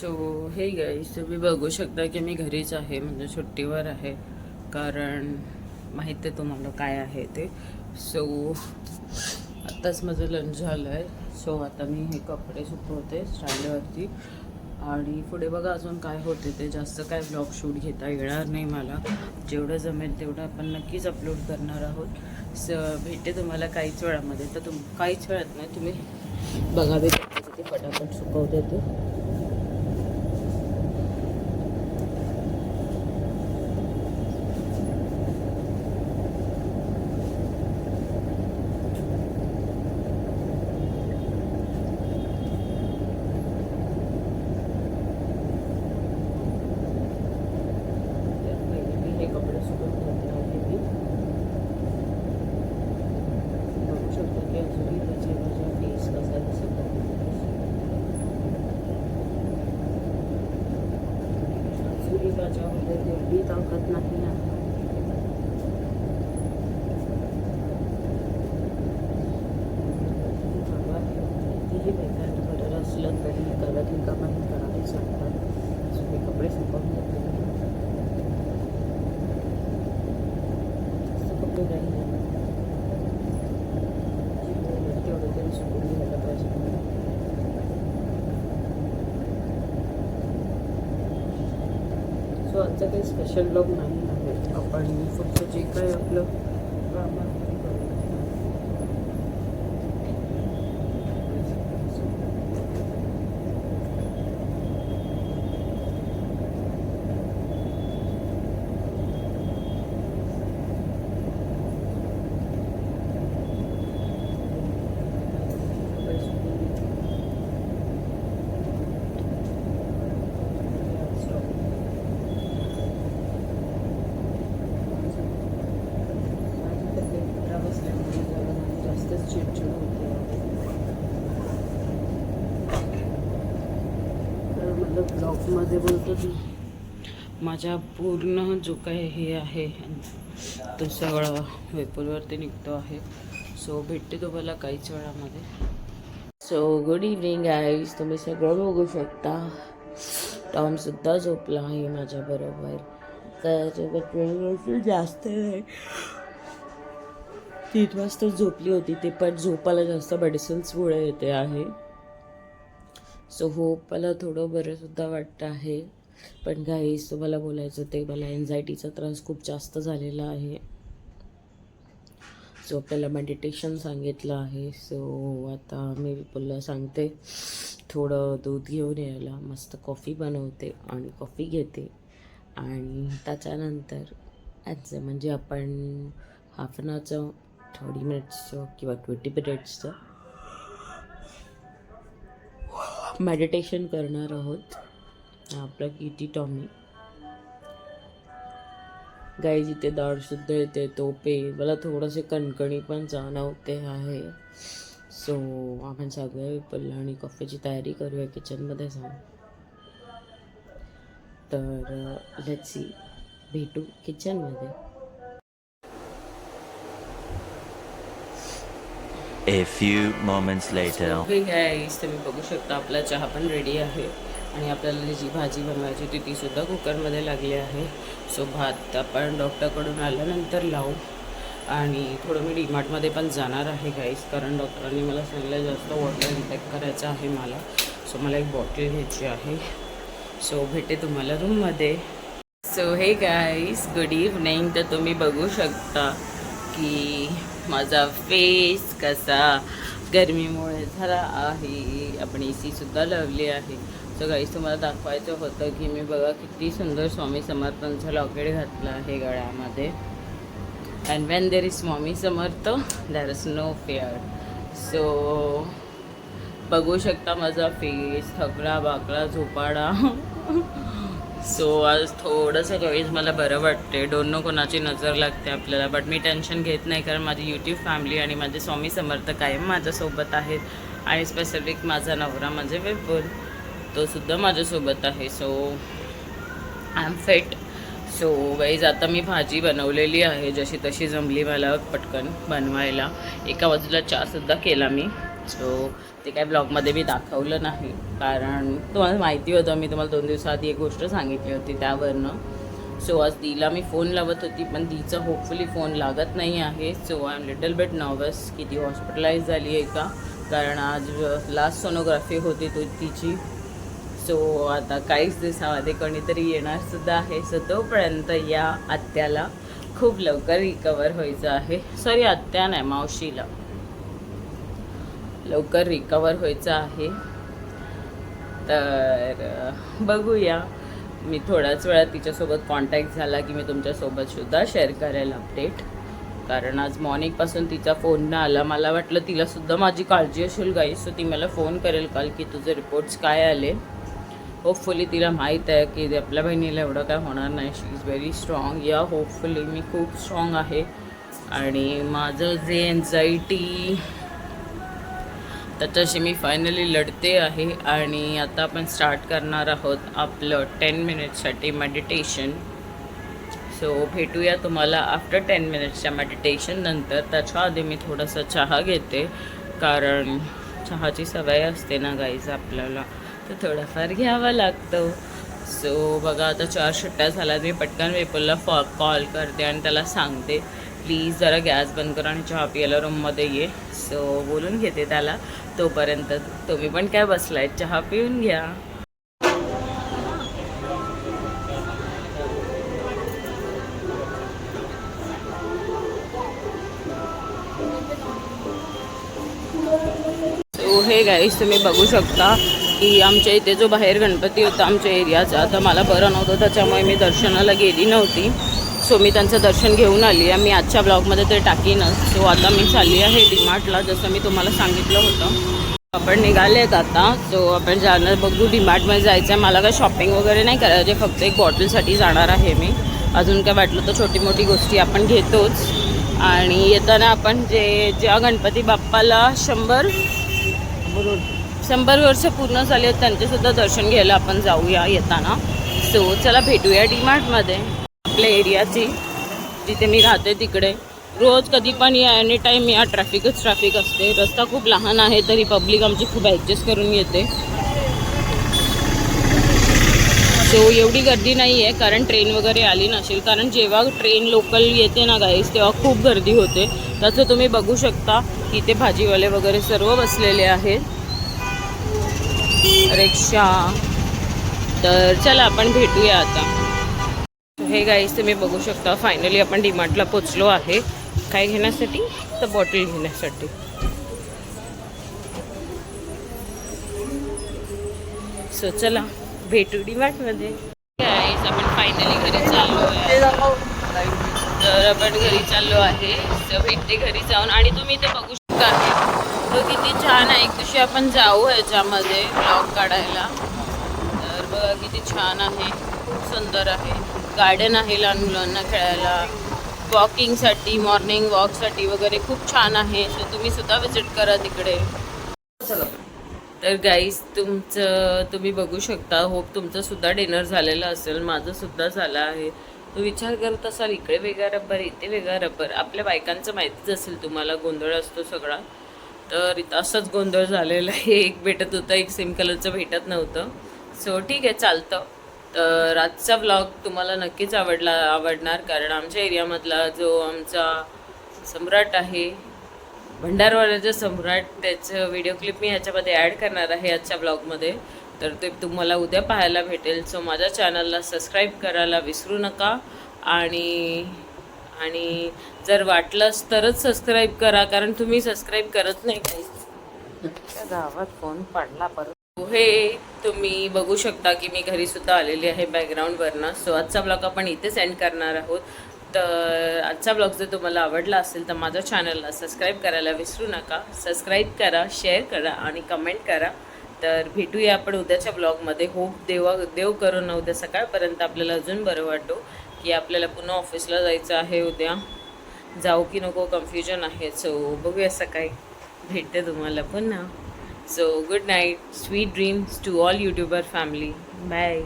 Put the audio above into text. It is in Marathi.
सो हे गाईस तुम्ही बघू शकता की मी घरीच आहे म्हणजे सुट्टीवर आहे. कारण माहीत आहे तुम्हाला काय आहे ते. सो आत्ताच माझं लंच झालं आहे सो आता मी हे कपडे सुकवते स्टँडवरती. आणि पुढे बघा अजून काय होते ते. जास्त काय ब्लॉग शूट घेता येणार नाही मला. जेवढं जमेल तेवढं आपण नक्कीच अपलोड करणार आहोत. स भेटे तुम्हाला काहीच वेळामध्ये. तर तुम काहीच वेळात नाही तुम्ही बघावे ते फटाफट सुकवते ते तर पहिले मी हे कपडे सुकवून घेतले आहे मी बघू शकतो की अजूनही त्याचे माझा फेस कसा दिसत आहे अजूनही माझ्यामध्ये तेवढी ताकद नाही आहे कितीही बेकार कलर असलं तरी कलर ही कामाही करावीच लागतात सो हे कपडे सुकवून घेतले मी. जास्त कपडे नाही आहे. जेवढे तेवढे तरी सुकून घ्यायला पाहिजे मला. सो आजचा काही स्पेशल ब्लॉग नाही आहे. आपण फक्त जे काय आपलं काम आहे ते करूया. कपडे सुकून घेतले. स्टॉप. माझी तब्येत खराब असल्यामुळे जरा माझी जास्तच चिडचिड होते तर मतलब ब्लॉगमध्ये बोलतो की माझ्या पूर्ण जो काही हे आहे तो सगळं वेपूरवरती निघतो आहे. सो भेटते तुम्हाला काहीच वेळामध्ये. सो गुड इव्हनिंग आईज तुम्ही सगळं बघू शकता. टॉमसुद्धा झोपला आहे माझ्याबरोबर त्याच्यासोबत वेळ जास्त नाही तीन वाजता झोपली होती. ते पण झोपायला जास्त मेडिसिन्समुळे येते आहे. सो हो मला थोडं बरं सुद्धा वाटतं आहे. पण काहीच तुम्हाला बोलायचं ते मला एन्झायटीचा त्रास खूप जास्त झालेला आहे. सो आपल्याला मेडिटेशन सांगितलं आहे. सो आता मी विपुलला सांगते थोडं दूध घेऊन यायला. मस्त कॉफी बनवते आणि कॉफी घेते. आणि त्याच्यानंतर ॲज म्हणजे आपण हाफ अन आवरचं थर्टी मिनिट्सचं किंवा ट्वेंटी मिनिट्सचं मेडिटेशन करणार आहोत. आपला किटी टॉमी. गाई जिथे दाढसुद्धा येते तोपे. मला थोडंसे कणकणी पण जाणवते आहे. सो आपण सगळे विपल्ला आणि कॉफीची तयारी करूया किचनमध्ये जाऊन. तर लेट्स सी भेटू किचनमध्ये A few moments later. Hey guys तुम्ही बघू शकता आपला चहा पण रेडी आहे. आणि आपल्याला जी भाजी बनवायची होती ती सुद्धा कुकरमध्ये लागली आहे. सो भात आपण डॉक्टरकडून आल्यानंतर लावू. आणि थोडं मी डीमार्टमध्ये पण जाणार आहे गाईस कारण डॉक्टरांनी मला सांगितलं जास्त वॉटर इंटेक करायचं आहे मला. सो मला एक बॉटल घ्यायची आहे. सो भेटे तुम्हाला रूममध्ये so hey guys good evening तर तुम्ही बघू शकता की माझा फेस कसा? गरमीमुळे झाला आहे. आपण ए सुद्धा लावली आहे. सो गाईस तुम्हाला दाखवायचं होतं की मी बघा किती सुंदर स्वामी समर्थांचं लॉकेट घातलं आहे गळ्यामध्ये. And when there is Swami Samarth there is no fear so बघू शकता माझा फेस थकला बाकला झोपाडा सो आज थोडंसं कवीच मला बरं वाटते डोंट नो कोणाची नजर लागते आपल्याला बट मी टेन्शन घेत नाही कारण माझी यूट्यूब फॅमिली आणि माझे स्वामी समर्थ कायम माझ्यासोबत आहेत. आणि स्पेसिफिक माझा नवरा माझे विपुल तो सुद्धा माझ्यासोबत आहे. So I am fit so wise आता मी भाजी बनवलेली आहे. जशी तशी जमली मला पटकन बनवायला. एका बाजूला चहासुद्धा केला मी. सो ते काय ब्लॉगमध्ये मी दाखवलं नाही. कारण तुम्हाला माहिती होतं मी तुम्हाला दोन दिवसाआधी एक गोष्ट सांगितली होती त्यावरनं. सो आज तिला मी फोन लावत होती पण दीचा होपफुली फोन लागत नाही आहे. So I am little bit nervous की ती हॉस्पिटलाइज झाली आहे का? कारण आज लास्ट सोनोग्राफी होती तो तिची. सो आता काहीच दिवसामध्ये कोणीतरी येणारसुद्धा आहे. सो तोपर्यंत या आत्याला खूप लवकर रिकवर व्हायचं आहे. सॉरी आत्या नाही मावशीला. लवकर रिकवर व्हायचं आहे. तर बघूया. मी थोड्याच वेळात तिच्यासोबत कॉन्टॅक्ट झाला की मी तुमच्यासोबतसुद्धा शेअर करेल अपडेट कारण आज मॉर्निंगपासून तिचा फोन न आला. मला वाटलं तिलासुद्धा माझी काळजी असेल गाई सो ती मला फोन करेल काल की तुझे रिपोर्ट्स काय आले. होपफुली तिला माहीत आहे की आपल्या बहिणीला एवढं काय होणार नाही. She is very strong yeah hopefully मी खूप स्ट्रॉंग आहे. आणि माझं जे एन्झायटी त्याच्याशी मी फायनली लढते आहे आणि आता आपण स्टार्ट करणार आहोत आपलं टेन मिनिट्ससाठी मेडिटेशन सो भेटूया तुम्हाला आफ्टर टेन मिनिट्सच्या मेडिटेशन नंतर. त्याच्या आधी मी थोडासा चहा घेते कारण चहाची सवय असते ना गाईज आपल्याला. तर थोडाफार घ्यावा लागतो. सो बघा आता चार सुट्ट्या झाल्यात मी पटकन वेपलला फॉ कॉल करते आणि त्याला सांगते. प्लीज जरा गॅस बंद कर आणि चहा पियाला रूममध्ये ये. सो बोलून घेते त्याला. तोपर्यंत तुम्ही पण काय बसलाय? चहा पिऊन घ्या. हे गाईस तुम्ही बघू शकता. की आमच्या इथे जो बाहेर गणपती होता आमच्या एरियाचा तर मला बरं नव्हतं त्याच्यामुळे मी दर्शनाला गेली नव्हती. सो मी त्यांचं दर्शन घेऊन आली. आहे मी आजच्या ब्लॉगमध्ये ते टाकीनच सो आता मी चालली आहे डीमार्टला जसं मी तुम्हाला सांगितलं होतं. आपण निघाले आहेत आता. सो आपण जाणार बघू डीमार्टमध्ये जायचं आहे मला काय शॉपिंग वगैरे नाही करायचे फक्त एक बॉटलसाठी जाणार आहे मी. अजून काय वाटलं तर छोटी मोठी गोष्टी आपण घेतोच. आणि येताना आपण जे ज्या गणपती बाप्पाला शंभर बरोबर शंभर वर्ष पूर्ण झाले आहेत त्यांचेसुद्धा दर्शन घ्यायला आपण जाऊया येताना. सो चला भेटूया डीमार्टमध्ये आपल्या एरियाची जिथे मी राहते तिकडे. रोज कधी पण या एनी टाईम या ट्रॅफिकच ट्रॅफिक असते. रस्ता खूप लहान आहे तरी पब्लिक आमची खूप ॲडजस्ट करून येते. सो एवढी गर्दी नाही आहे कारण ट्रेन वगैरे आली नसेल. कारण जेव्हा ट्रेन लोकल येते ना गाईस तेव्हा खूप गर्दी होते. त्याचं तुम्ही बघू शकता की भाजीवाले वगैरे सर्व बसलेले आहेत. रिक्षा. तर चला आपण भेटूया आता. हे गाईस तुम्ही बघू शकता फायनली आपण डीमार्टला पोचलो आहे. काय घेण्यासाठी? तर बॉटल घेण्यासाठी. सो चला भेटू डीमार्टमध्ये गाईस आपण फायनली घरी चाललो आहे. तर आपण घरी चाललो आहे. तर भेटते घरी जाऊन. आणि तुम्ही ते बघू शकता तो किती छान आहे. एक दिवशी आपण जाऊ ह्याच्यामध्ये ब्लॉग काढायला. तर बघा किती छान आहे. खूप सुंदर आहे. गार्डन आहे लहान मुलांना खेळायला. वॉकिंगसाठी मॉर्निंग वॉकसाठी वगैरे खूप छान आहे. सो तुम्ही सुद्धा विजिट करा तिकडे. तर गाईज तुमचं तुम्ही बघू शकता. होप तुमचं सुद्धा डिनर झालेलं असेल. माझं सुद्धा झालं आहे. तो विचार करत असाल इकडे वेगळा रब्बर इथे वेगळा रब्बर. आपल्या बायकांचं माहितीच असेल तुम्हाला गोंधळ असतो सगळा. तर असंच गोंधळ झालेला आहे. एक भेटत होतं एक सेम कलरचं भेटत नव्हतं. सो ठीक आहे चालतं. तर आजचा ब्लॉग तुम्हाला नक्कीच आवडला आवडणार कारण आमच्या एरियामधला जो आमचा सम्राट आहे भंडारवाल्याचा सम्राट त्याचं व्हिडिओ क्लिप मी ह्याच्यामध्ये ॲड करणार आहे आजच्या ब्लॉगमध्ये तर ते तुम्हाला उद्या पाहायला भेटेल. सो माझ्या चॅनलला सबस्क्राईब करायला विसरू नका. आणि आणि जर वाटलंच तरच सबस्क्राईब करा कारण तुम्ही सबस्क्राईब करत नाही काही. गावात फोन पडला परत. हे तुम्ही बघू शकता की मी घरी सुद्धा आलेली आहे बॅकग्राऊंडवरनं सो आजचा ब्लॉग आपण इथे सेंड करणार आहोत. तर आजचा ब्लॉग जर तुम्हाला आवडला असेल तर माझ्या चॅनलला सबस्क्राईब करायला विसरू नका. सबस्क्राईब करा शेअर करा आणि कमेंट करा. तर भेटूया आपण उद्याच्या ब्लॉगमध्ये होप देवा देव करू ना उद्या सकाळपर्यंत. आपल्याला अजून बरं वाटो. की आपल्याला पुन्हा ऑफिसला जायचं आहे उद्या. जाऊ की नको कन्फ्युजन आहे. सो बघूया सकाळी भेटते तुम्हाला पुन्हा. So good night sweet dreams to all YouTuber family bye